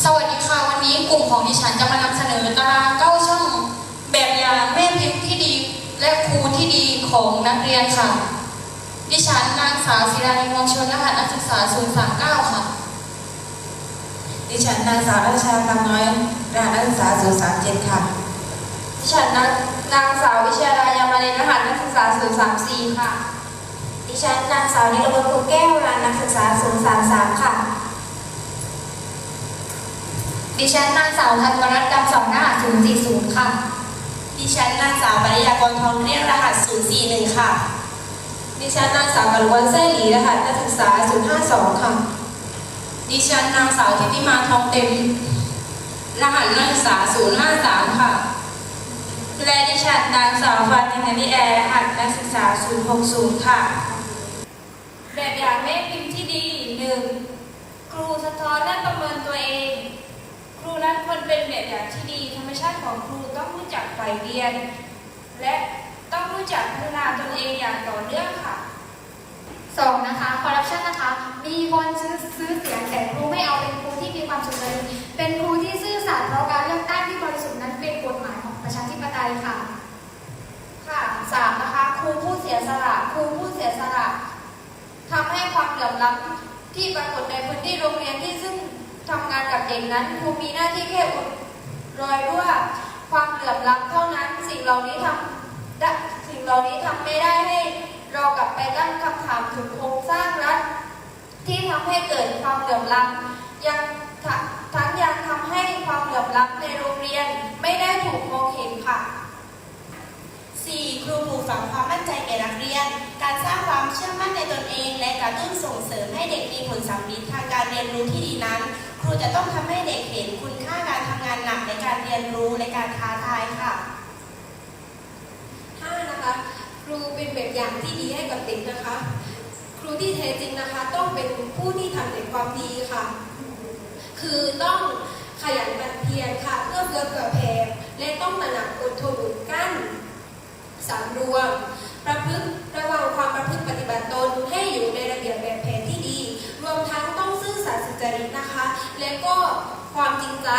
สวัสดีค่ะ วันนี้กลุ่มของดิฉันจะมานำเสนอตารางเก้าช่องแบบอย่างแม่พิมพ์ที่ดี และครูที่ดีของนักเรียนค่ะ ดิฉันนางสาวศิรานิมงชนรหัสนักศึกษา 039 ค่ะ ดิฉันนางสาวรัชชากำน้อยรหัสนักศึกษา 037 ค่ะ ดิฉันนางนางสาววิชยารายามาเนรหัสนักศึกษา 034 ค่ะ ดิฉันนางสาวนิรบดครูแก้วรหัสนักศึกษา 033 ค่ะ ดิฉันนางสาวธันวรัตน์ดำสองหน้า040ค่ะ ดิฉันนางสาวปริยากรทองเรียกรหัส 041 ค่ะ ดิฉันนางสาวกรุวันไส้หลีรหัสนักศึกษา 052 ค่ะ ดิฉันนางสาวทิติมาทองเต็ม รหัสนักศึกษา 053 ค่ะ และดิฉันนางสาวฟาตินานิแอร์รหัสนักศึกษา 060 ค่ะ แบบอย่างแม่พิมพ์ที่ดีหนึ่งครูสะท้อนและประเมินตัวเอง ครูนั้นควรเป็นแบบอย่างที่ดี ธรรมชาติของครูต้องรู้จักใฝ่เรียน และต้องรู้จักพัฒนาตนเองอย่างต่อเนื่องค่ะสองนะคะคอร์รัปชันนะคะ มีคนซื้อซื้อเสียงแต่ครูไม่เอาเป็นครูที่มีความสุจริตเป็นครูที่ซื่อสัตย์เพราะการเลือกตั้งที่บริสุทธิ์นั้นเป็นกฎหมายของประชาธิปไตยค่ะ ค่ะสามนะคะครูผู้เสียสละครูผู้เสียสละทำให้ความเหลื่อมล้ำที่ปรากฏในพื้นที่โรงเรียนที่ซึ่งทำงานกับเด็กนั้นครูมีหน้าที่แค่อุดรอยรั่วความเหลื่อมล้ำเท่านั้น สิ่งเหล่านี้ทำสิ่งเหล่านี้ทำไม่ได้ให้เรากลับไปตั้งคำถามถึงโครงสร้างรัฐ ที่ทำให้เกิดความเหลื่อมล้ำยังทั้งยังทำให้ความเหลื่อมล้ำในโรงเรียนไม่ได้ถูกมองเห็นค่ะ 4. ครูปลูกฝังความมั่นใจแก่นักเรียน การสร้างความเชื่อมั่นในตนเอง และกระตุ้นส่งเสริมให้เด็กมีผลสัมฤทธิ์ทางการเรียนรู้ที่ดีนั้น ครูจะต้องทำให้เด็กเห็นคุณค่าการทำงานหนักในการเรียนรู้และการท้าทายค่ะ5นะคะครูเป็นแบบอย่างที่ดีให้กับเด็กนะคะ ครูที่แท้จริงนะคะ ต้องเป็นผู้ที่ทำแต่ความดีค่ะ คือต้องขยันหมั่นเพียรค่ะเพื่อเพื่อเผื่อแผ่และต้องตระหนักอดทนอดกั้นสำรวมประพฤติระวังความประพฤติปฏิบัติตน และก็ความจริงใจ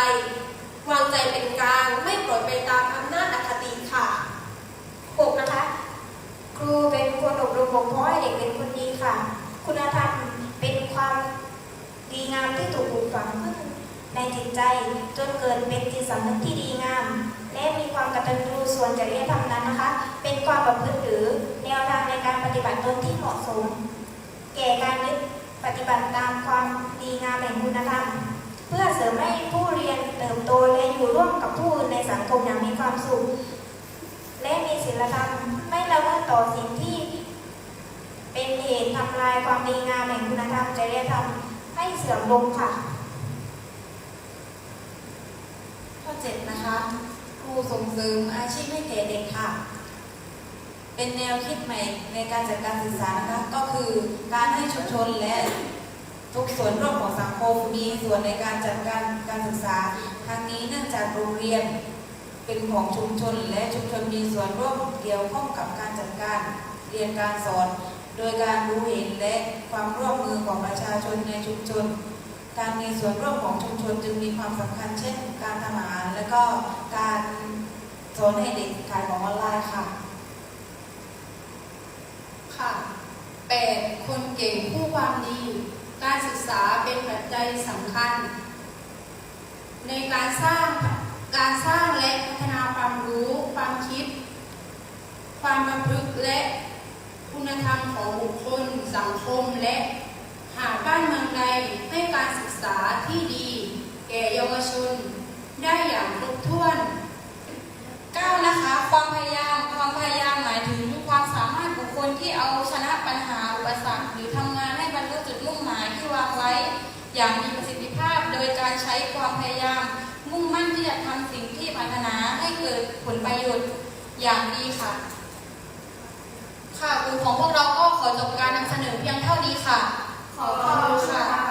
วางใจเป็นกลาง ไม่ปล่อยไปตามอำนาจอคติค่ะ6นะคะ ครูเป็นคนอบรมบ่มเพาะให้เด็กเป็นคนดีค่ะ คุณธรรมเป็นความดีงามที่ถูกปลูกฝังขึ้นในจิตใจจนเกิดเป็นจิตสำนึกที่ดีงาม และมีความกตัญญูส่วนจริยธรรมนั้นนะคะ เป็นความประพฤติหรือแนวทางในการปฏิบัติตนที่เหมาะสม แก่การยึดปฏิบัติตามความดีงามแห่งคุณธรรม เพื่อเสริมให้ผู้เรียนเติบโตและอยู่ร่วมกับผู้อื่นในสังคมอย่างมีความสุข และมีศีลธรรมไม่ละเมิดต่อสิ่งที่เป็นเหตุทำลายความดีงามแห่งคุณธรรมจริยธรรมให้เสื่อมลงค่ะ ข้อ7นะคะครูส่งเสริมอาชีพให้แก่เด็กค่ะ เป็นแนวคิดใหม่ในการจัดการศึกษานะคะก็คือการให้ชุมชนและ ทุกส่วนร่วมของสังคมมีส่วนในการจัดการการศึกษาทั้งนี้เนื่องจากโรงเรียนเป็นของชุมชน และชุมชนมีส่วนร่วมเกี่ยวข้องกับการจัดการเรียนการสอน โดยการรู้เห็นและความร่วมมือของประชาชนในชุมชน การมีส่วนร่วมของชุมชนจึงมีความสำคัญ เช่น การทำอาหารและก็การสอนให้เด็กขายของออนไลน์ค่ะค่ะแปดคนเก่งผู้ความดี การศึกษาเป็นปัจจัยสำคัญ ในการสร้างการสร้างและพัฒนาความรู้ความคิด ความประพฤติและคุณธรรมของบุคคลสังคมและหากบ้านเมืองใดให้การศึกษาที่ดี แก่เยาวชน ได้อย่างครบถ้วน อย่างมีประสิทธิภาพโดยการใช้ความพยายาม มุ่งมั่นที่จะทำสิ่งที่ปรารถนาให้เกิดผลประโยชน์อย่างดีค่ะ ค่ะกลุ่มของพวกเราก็ขอจบการนำเสนอเพียงเท่านี้ค่ะ ขอบคุณค่ะ